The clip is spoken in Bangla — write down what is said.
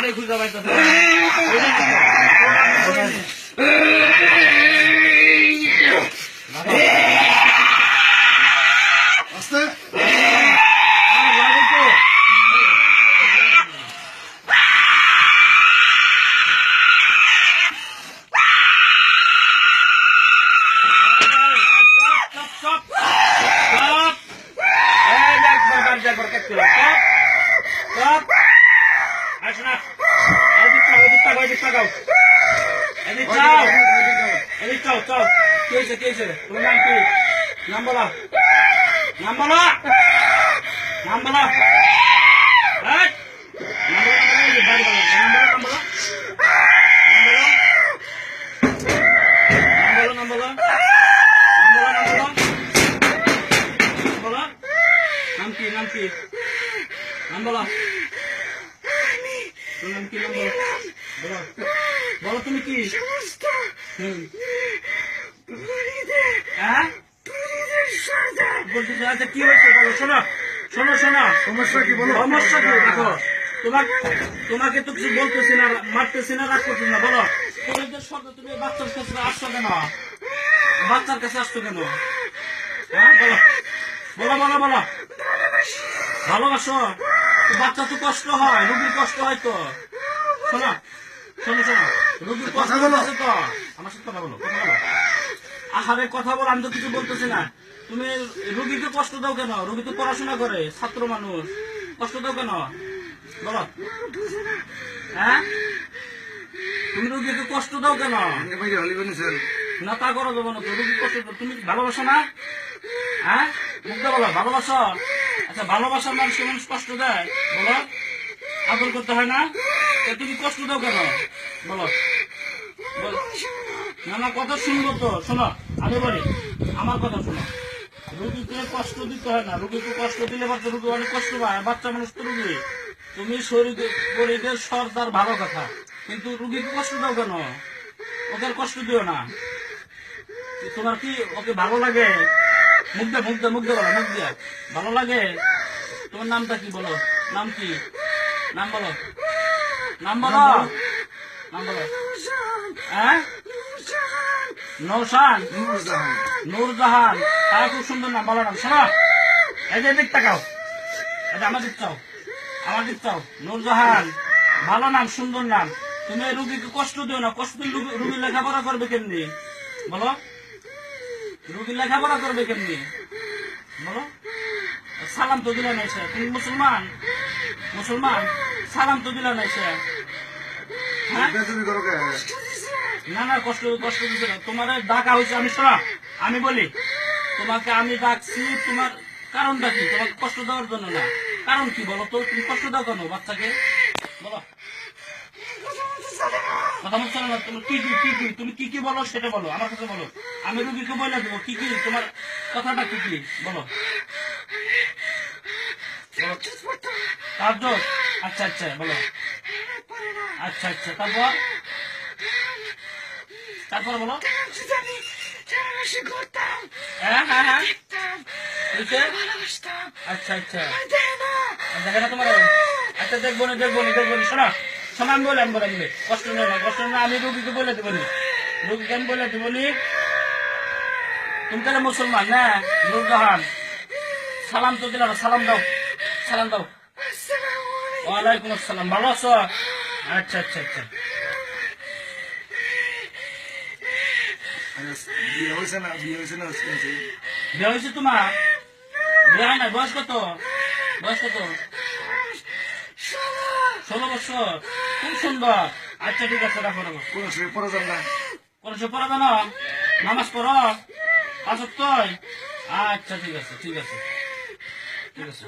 আরে খুঁজা পাইতেছে না। Eli kau. Eli kau kau. Kese kese. Lengan tu. Nambala. Nambala. Nambala. Right. Nambala nambala bari bari. Nambala nambala. Nambala. Nambala nambala. Nambala nambala. Nambala. Nampi nampi. Nambala. Nambala. Nambala. Nambala. বলো। তুমি কি? হুম। হ্যাঁ? আচ্ছা কি হয়েছে? বলো শোনো শোনো শোনো। সমস্যা কি বলো? সমস্যা কি? দেখো তোমাকে তোমাকে তো কিছু বলতেছি না মারতেছি না রাগ করতেছি না বলো। তুমি বাচ্চার কাছে আসছো কেন? বাচ্চার কাছে আসছো কেন? হ্যাঁ বলো। বলো বলো বলো। ভালোবাসো। তো বাচ্চা তো কষ্ট হয় রুগীর কষ্ট হয় তো। শোনো শোনো শোনো রুগীর কষ্ট কথা বলো। তো। আমার সাথে কথা বলো কথা বলো। আহারে কথা বল আমি তো কিছু বলতেছি না। তুমি রুগীকে কষ্ট দাও কেন? রুগী তো পড়াশোনা করে ছাত্র মানুষ। কষ্ট দাও কেন? বলো। হ্যাঁ? তুমি রুগীকে কষ্ট দাও কেন? না তা করো দেবো না তো। রুগী কষ্ট দাও। তুমি ভালোবাসো না? হ্যাঁ? মুগ্ধ বলো ভালোবাসো? আচ্ছা ভালোবাসার মানুষকে মানুষ কষ্ট দেয়। বলো। আদর করতে হয় না? তুমি কষ্ট দাও কেন? বলো। বল। না না, কথা শুনব তো। শোনো আমি বলি, আমার কথা শোনো। রুগীকে কষ্ট দিতে হয় না। রুগীকে কষ্ট দিলে বাচ্চা রুগী অনেক কষ্ট পায়। বাচ্চা মানুষ তো রুগী। তুমি শরীরে সর্দার ভালো কথা। কিন্তু রুগীকে কষ্ট দাও কেন? ওদের কষ্ট দিও না। তোমার কি ওকে ভালো লাগে? দে, মুখ দে বলো দিয়ে ভালো লাগে? তোমার নামটা কি বলো? নাম কি? নাম বলো। নাম বলো নাম বলো হ্যাঁ? নৌসান নুরজাহান। তারা খুব সুন্দর নাম ভালো নাম শোনো। এই যে দিক তাকাও। এটা আমার দিক চাও। আমার দিক নূরজাহান। ভালো নাম, সুন্দর নাম। তুমি এই রুগীকে কষ্ট দিও না। কষ্ট রুগী- লেখাপড়া করবে কেমনি? বলো। রুগী লেখাপড়া করবে কেমনি? বলো। সালাম তো দিলে নাই তুমি মুসলমান? মুসলমান? সালাম তো দিলে নাই সে। হ্যাঁ? না না কষ্ট কষ্ট দিতে না। তোমার ডাকা হয়েছে আমি শোনা আমি বলি তোমাকে আমি ডাকছি তোমার কারণটা কি? তোমাকে কষ্ট দেওয়ার জন্য না। কারণ কি বলো তো? তুমি কষ্ট দাও কেন বাচ্চাকে? বলো। কথা বলছো না? তুমি কি কি কি কি তুমি কি কি বলো সেটা বলো আমার কাছে বলো। আমি রুগীকে বলে দেবো কি কি তোমার কথাটা কি কি? বলো। তার জোর? আচ্ছা আচ্ছা বলো। আচ্ছা আচ্ছা তারপর? তারপর বলো। হ্যাঁ হ্যাঁ হ্যাঁ। আচ্ছা আচ্ছা। দেখে তোমার আচ্ছা দেখব না দেখব না, দেখব বলে আমি। কষ্ট আমি বলে দেবো রুগীকে আমি বলে দেবো মুসলমান নুরজাহান সালাম তো দিলাম, সালাম দাও। সালাম দাও। ওয়ালাইকুম আসসালাম ভালো আছো? আচ্ছা আচ্ছা আচ্ছা। বিয়ে হয়েছে না বিয়ে হয়েছে না বিয়ে হয়েছে তোমার? বিয়ে হয় না বয়স কত? বয়স কত? ষোলো বছর। খুব সুন্দর। আচ্ছা ঠিক আছে রাখো রাখো। কোন সময় পরে যান না। কোন সে পড়া জানো নামাজ পড়ো। আচ্ছা ঠিক আছে ঠিক আছে। ঠিক আছে।